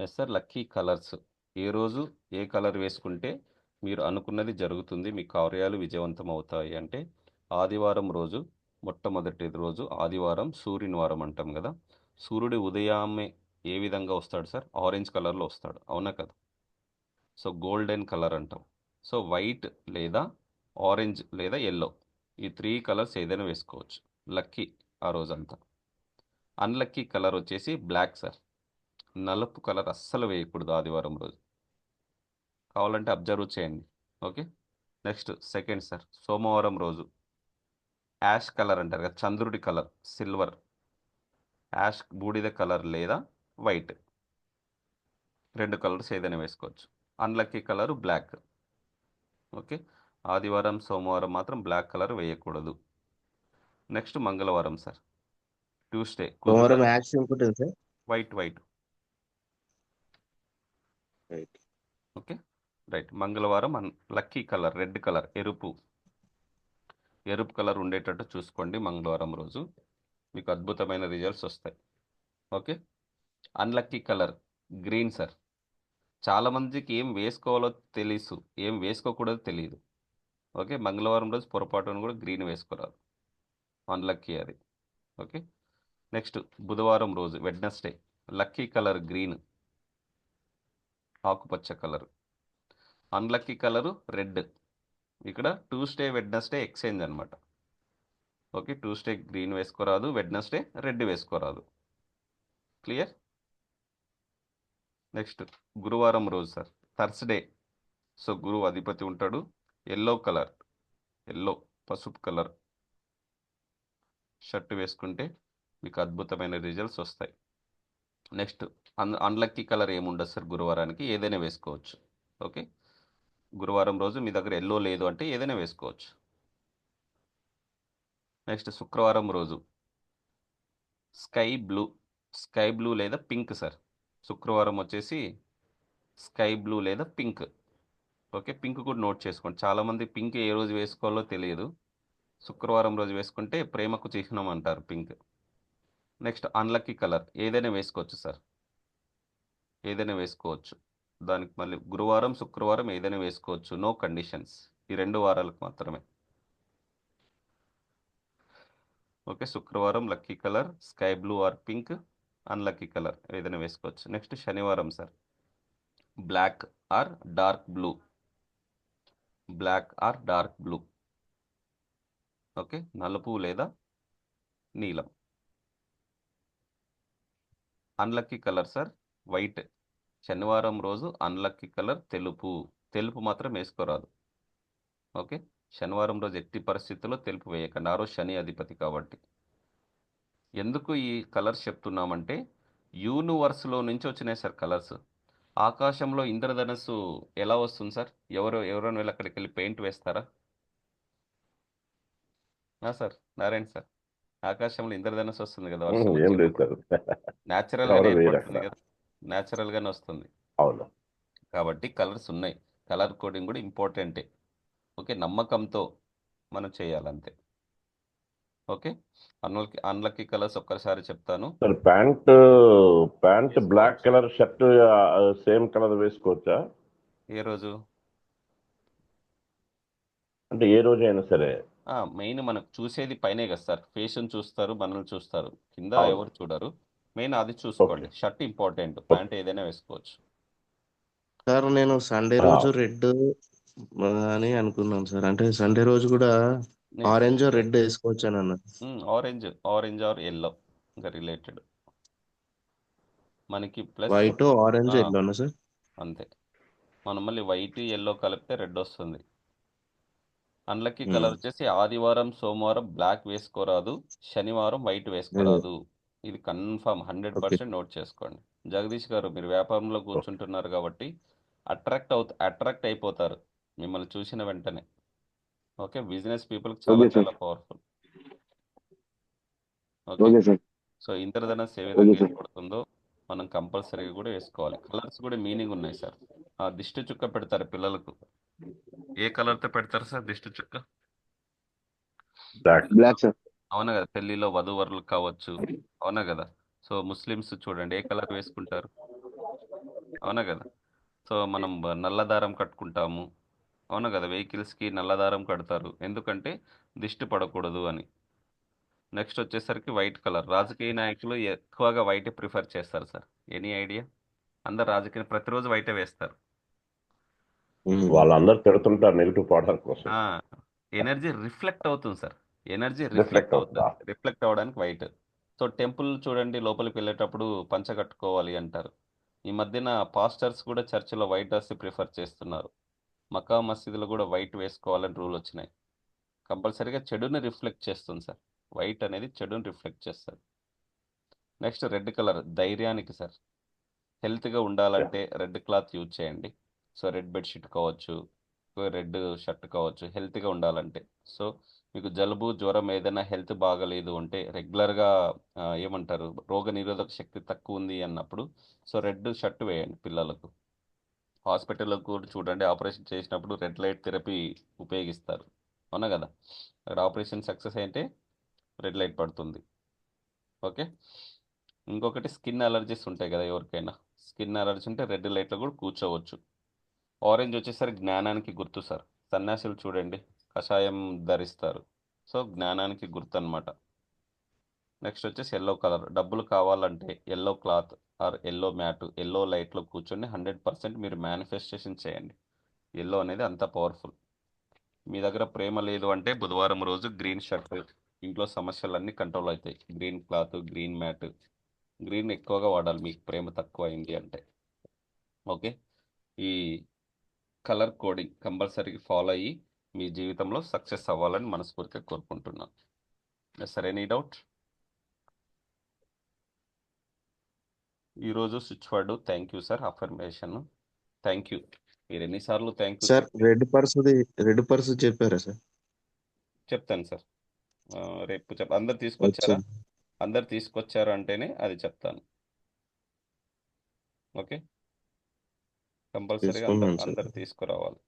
Yes sir lucky colours. ఏ రోజు ఏ colour వేసుకుంటే మీరు అనుకున్నది జరుగుతుంది మీ కార్యాలు విజయవంతం అవుతాయి అంటే ఆదివారం రోజు మొట్టమొదటి రోజు ఆదివారం సూర్యుని వారం అంటాం కదా. సూర్యుడు ఉదయాన్నే ఏ విధంగా వస్తాడు సార్? ఆరెంజ్ కలర్లో వస్తాడు. అవునా కదా? సో గోల్డెన్ కలర్ అంటాం. సో వైట్ లేదా ఆరెంజ్ లేదా ఎల్లో ఈ త్రీ కలర్స్ ఏదైనా వేసుకోవచ్చు. లక్కీ ఆ రోజంతా. అన్లక్కీ కలర్ వచ్చేసి బ్లాక్ సార్. నలుపు కలర్ అస్సలు వేయకూడదు ఆదివారం రోజు. కావాలంటే అబ్జర్వ్ చేయండి. ఓకే? నెక్స్ట్ సెకండ్ సార్ సోమవారం రోజు. యాష్ కలర్ అంటారు కదా చంద్రుడి కలర్ సిల్వర్. యాష్ బూడిద కలర్ లేదా వైట్. రెండు కలర్స్ ఏదైనా వేసుకోవచ్చు. Unlucky colour black. ఓకే? ఆదివారం సోమవారం మాత్రం బ్లాక్ కలర్ వేయకూడదు. నెక్స్ట్ మంగళవారం sir. Tuesday. White white. Right okay. Right. మంగళవారం unlucky colour red colour ఎరుపు. ఎరుపు కలర్ ఉండేటట్టు చూసుకోండి మంగళవారం రోజు. మీకు అద్భుతమైన రిజల్ట్స్ వస్తాయి. Okay. Unlucky colour green sir. చాలామందికి ఏం వేసుకోవాలో తెలుసు. ఏం వేసుకోకూడదో తెలియదు ఓకే. మంగళవారం రోజు పొరపాటును కూడా గ్రీన్ వేసుకోరాదు. అన్లక్కీ అది. ఓకే. నెక్స్ట్ బుధవారం రోజు వెడ్నెస్డే. Lucky colour green. ఆకుపచ్చ కలర్. Unlucky colour red. ఇక్కడ ట్యూస్డే వెడ్నెస్డే ఎక్స్చేంజ్ అనమాట ఓకే ట్యూస్డే గ్రీన్ వేసుకోరాదు వెడ్నెస్డే రెడ్ వేసుకోరాదు. క్లియర్? నెక్స్ట్ గురువారం రోజు సార్. థర్స్డే. సో గురువు అధిపతి ఉంటాడు. Yellow colour. ఎల్లో పసుపు కలర్. షర్ట్ వేసుకుంటే మీకు అద్భుతమైన రిజల్ట్స్ వస్తాయి. నెక్స్ట్ అన్ అన్లక్కీ కలర్ ఏముండదు సార్ గురువారానికి ఏదైనా వేసుకోవచ్చు. ఓకే? గురువారం రోజు మీ దగ్గర ఎల్లో లేదు అంటే ఏదైనా వేసుకోవచ్చు. నెక్స్ట్ శుక్రవారం రోజు. స్కై బ్లూ స్కై బ్లూ లేదా పింక్ సార్. శుక్రవారం వచ్చేసి స్కై బ్లూ లేదా పింక్. ఓకే? పింక్ కూడా నోట్ చేసుకోండి. చాలామంది పింక్ ఏ రోజు వేసుకోవాలో తెలియదు. శుక్రవారం రోజు వేసుకుంటే ప్రేమకు చిహ్నం అంటారు పింక్. నెక్స్ట్ అన్లక్కీ కలర్ ఏదైనా వేసుకోవచ్చు సార్. ఏదైనా వేసుకోవచ్చు. దానికి మళ్ళీ గురువారం శుక్రవారం ఏదైనా వేసుకోవచ్చు. నో కండిషన్స్ ఈ రెండు వారాలకు మాత్రమే. ఓకే శుక్రవారం lucky colour sky blue or pink unlucky colour ఏదైనా వేసుకోవచ్చు. నెక్స్ట్ శనివారం sir black or dark blue black or dark blue okay నలుపు లేదా నీలం. అన్లక్కీ కలర్ సార్ వైట్ శనివారం రోజు అన్లక్కీ కలర్ తెలుపు. తెలుపు మాత్రం వేసుకోరాదు. ఓకే? శనివారం రోజు ఎట్టి పరిస్థితుల్లో తెలుపు వేయకండి. ఆ రోజు శని అధిపతి కాబట్టి. ఎందుకు ఈ కలర్స్ చెప్తున్నామంటే యూనివర్స్లో నుంచి వచ్చినాయి సార్ కలర్స్ ఆకాశంలో ఇంద్రధనస్సు ఎలా వస్తుంది సార్? ఎవరు ఎవరైనా వెళ్ళి అక్కడికి వెళ్ళి పెయింట్ వేస్తారా? సార్? నారాయణ సార్. ఆకాశంలో ఇంద్రధనస్సు వస్తుంది కదా న్యాచురల్ ఏర్పడుతుంది అక్కడ. కదా. న్యాచురల్ గానే వస్తుంది. అవును. కాబట్టి కలర్స్ ఉన్నాయి. కలర్ కోడింగ్ కూడా ఇంపార్టెంటే. ఓకే? నమ్మకంతో మనం చేయాలంతే. ఓకే? అన్లకి అన్లక్కీ కలర్స్ ఒక్కసారి చెప్తాను. Pant pant black colour shirt same colour వేసుకోవచ్చా? ఏ రోజు? అంటే ఏ రోజు అయినా సరే మెయిన్ మనకు చూసేది పైనే కదా సార్. ఫేషన్ చూస్తారు మనల్ని చూస్తారు. కింద. ఎవరు చూడరు. మెయిన్ అది చూసుకోండి. Shirt important. ప్యాంట్ ఏదైనా వేసుకోవచ్చు. సార్ నేను సండే. రోజు రెడ్ అని అనుకున్నాను సార్. అంటే సండే రోజు కూడా ఆరెంజ్ రెడ్ వేసుకోవచ్చు అని అన్నారు. ఆరెంజ్ ఆరెంజ్ ఆర్ ఎల్లో ఇంకా రిలేటెడ్. మనకి ప్లస్ వైట్ ఆరెంజ్ ఆ. ఎల్లోనా సార్? అంతే. మనం మళ్ళీ వైట్ ఎల్లో కలిపితే రెడ్ వస్తుంది. Unlucky Hmm. కలర్ వచ్చేసి ఆదివారం సోమవారం బ్లాక్ వేసుకోరాదు. శనివారం వైట్ వేసుకోరాదు. ఇది కన్ఫర్మ్ హండ్రెడ్ పర్సెంట్ నోట్ చేసుకోండి. జగదీష్ గారు మీరు వ్యాపారంలో కూర్చుంటున్నారు కాబట్టి అట్రాక్ట్ అవుత అట్రాక్ట్ అయిపోతారు మిమ్మల్ని చూసిన వెంటనే. ఓకే బిజినెస్ పీపుల్కి చాలా. చాలా పవర్ఫుల్. ఓకే. సో ఇంద్రధనస్ ఏ విధంగా. ఏర్పడుతుందో మనం కంపల్సరీగా కూడా వేసుకోవాలి. కలర్స్ కూడా మీనింగ్ ఉన్నాయి సార్. ఆ దిష్టి చుక్క పెడతారు పిల్లలకు. ఏ కలర్తో పెడతారు సార్ దిష్టి చుక్క? Black black sir. అవునా కదా? పెళ్ళిలో వధూవరులు కావచ్చు. అవునా కదా? సో ముస్లిమ్స్ చూడండి ఏ కలర్ వేసుకుంటారు? అవునా కదా? సో మనం బ- నల్ల దారం కట్టుకుంటాము. అవునా కదా? వెహికల్స్కి నల్ల దారం కడతారు. ఎందుకంటే దిష్టి పడకూడదు అని. నెక్స్ట్ వచ్చేసరికి వైట్ కలర్. రాజకీయ నాయకులు ఎక్కువగా వైట్ ప్రిఫర్ చేస్తారు సార్. Any idea? అందరు రాజకీయ ప్రతిరోజు వైటే వేస్తారు. వాళ్ళందరూ తిడుతుంటారు నెగిటివ్ పాఠాల కోసం. ఎనర్జీ రిఫ్లెక్ట్ అవుతుంది సార్. ఎనర్జీ రిఫ్లెక్ట్ అవుతుందా? రిఫ్లెక్ట్ అవ్వడానికి వైట్. సో టెంపుల్ చూడండి లోపలికి వెళ్ళేటప్పుడు పంచ కట్టుకోవాలి అంటారు. ఈ మధ్యన పాస్టర్స్ కూడా చర్చిలో వైట్ డ్రెస్ ప్రిఫర్ చేస్తున్నారు. మక్కా మసీదులో కూడా వైట్ వేసుకోవాలని రూల్ వచ్చినాయి. కంపల్సరీగా చెడుని రిఫ్లెక్ట్ చేస్తుంది సార్. వైట్ అనేది చెడుని రిఫ్లెక్ట్ చేస్తుంది. నెక్స్ట్ రెడ్ కలర్ ధైర్యానికి సార్. హెల్త్గా ఉండాలంటే రెడ్ క్లాత్ యూజ్ చేయండి. సో రెడ్ బెడ్షీట్ కావచ్చు రెడ్ షర్ట్ కావచ్చు హెల్త్గా ఉండాలంటే. సో మీకు జలుబు జ్వరం ఏదైనా హెల్త్ బాగలేదు అంటే రెగ్యులర్గా ఏమంటారు రోగ నిరోధక శక్తి తక్కువ ఉంది అన్నప్పుడు సో రెడ్ షర్ట్ వేయండి పిల్లలకు. హాస్పిటల్లో కూడా చూడండి ఆపరేషన్ చేసినప్పుడు రెడ్ లైట్ థెరపీ ఉపయోగిస్తారు. అవునా కదా? అక్కడ ఆపరేషన్ సక్సెస్ అయితే రెడ్ లైట్ పడుతుంది. ఓకే? ఇంకొకటి స్కిన్ అలర్జీస్ ఉంటాయి కదా ఎవరికైనా. స్కిన్ అలర్జీ ఉంటే రెడ్ లైట్లో కూడా కూర్చోవచ్చు. ఆరెంజ్ వచ్చేసరికి జ్ఞానానికి గుర్తు సార్. సన్యాసులు చూడండి కషాయం ధరిస్తారు. సో జ్ఞానానికి గుర్తు అనమాట నెక్స్ట్ వచ్చేసి ఎల్లో కలర్. డబ్బులు కావాలంటే yellow cloth or yellow mat yellow లైట్లో కూర్చొని హండ్రెడ్ పర్సెంట్ మీరు మేనిఫెస్టేషన్ చేయండి. ఎల్లో అనేది అంత పవర్ఫుల్. మీ దగ్గర ప్రేమ లేదు అంటే బుధవారం రోజు గ్రీన్ షర్ట్ ఇంట్లో సమస్యలన్నీ కంట్రోల్ అవుతాయి. Green cloth green mat green ఎక్కువగా వాడాలి మీకు ప్రేమ తక్కువ అయింది అంటే. ఓకే? ఈ కలర్ కోడింగ్ కంపల్సరీగా ఫాలో అయ్యి మీ జీవితంలో సక్సెస్ అవ్వాలని మనస్ఫూర్తిగా కోరుకుంటున్నాను. సరే ఎనీ డౌట్ ఈరోజు switch word thank you sir affirmation thank you మీరు ఎన్నిసార్లు థ్యాంక్ యూ సార్ రెడ్ పర్సుది రెడ్ పర్సు చెప్పారా సార్ చెప్తాను సార్ రేపు చెప్ అందరు తీసుకొచ్చారా? అందరు తీసుకొచ్చారు అంటేనే అది చెప్తాను. ఓకే కంపల్సరీగా అందరు తీసుకురావాలి.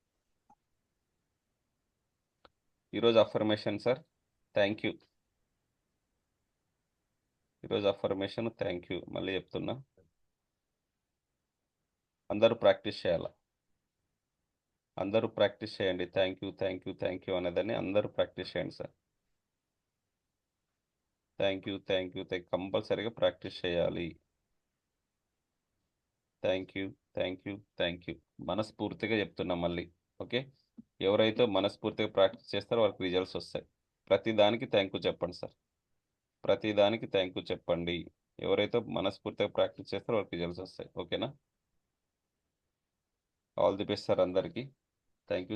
ఈరోజు అఫర్మేషన్ సార్ థ్యాంక్ యూ ఈరోజు అఫర్మేషన్ థ్యాంక్ యూ మళ్ళీ చెప్తున్నా. అందరూ ప్రాక్టీస్ చేయాలి? అందరూ ప్రాక్టీస్ చేయండి. Thank you thank you thank you అనేదాన్ని అందరూ ప్రాక్టీస్ చేయండి sir. Thank you thank you కంపల్సరీగా ప్రాక్టీస్ చేయాలి. Thank you thank you thank you మనస్ఫూర్తిగా చెప్తున్నా మళ్ళీ ఓకే? ఎవరైతే మనస్ఫూర్తిగా ప్రాక్టీస్ చేస్తారో వాళ్ళకి రిజల్ట్స్ వస్తాయి. ప్రతి దానికి థ్యాంక్ యూ చెప్పండి సార్. ప్రతి దానికి థ్యాంక్ యూ చెప్పండి. ఎవరైతే మనస్ఫూర్తిగా ప్రాక్టీస్ చేస్తారో వాళ్ళకి రిజల్ట్స్ వస్తాయి. ఓకేనా? ఆల్ ది బెస్ట్ సార్ అందరికీ. Thank you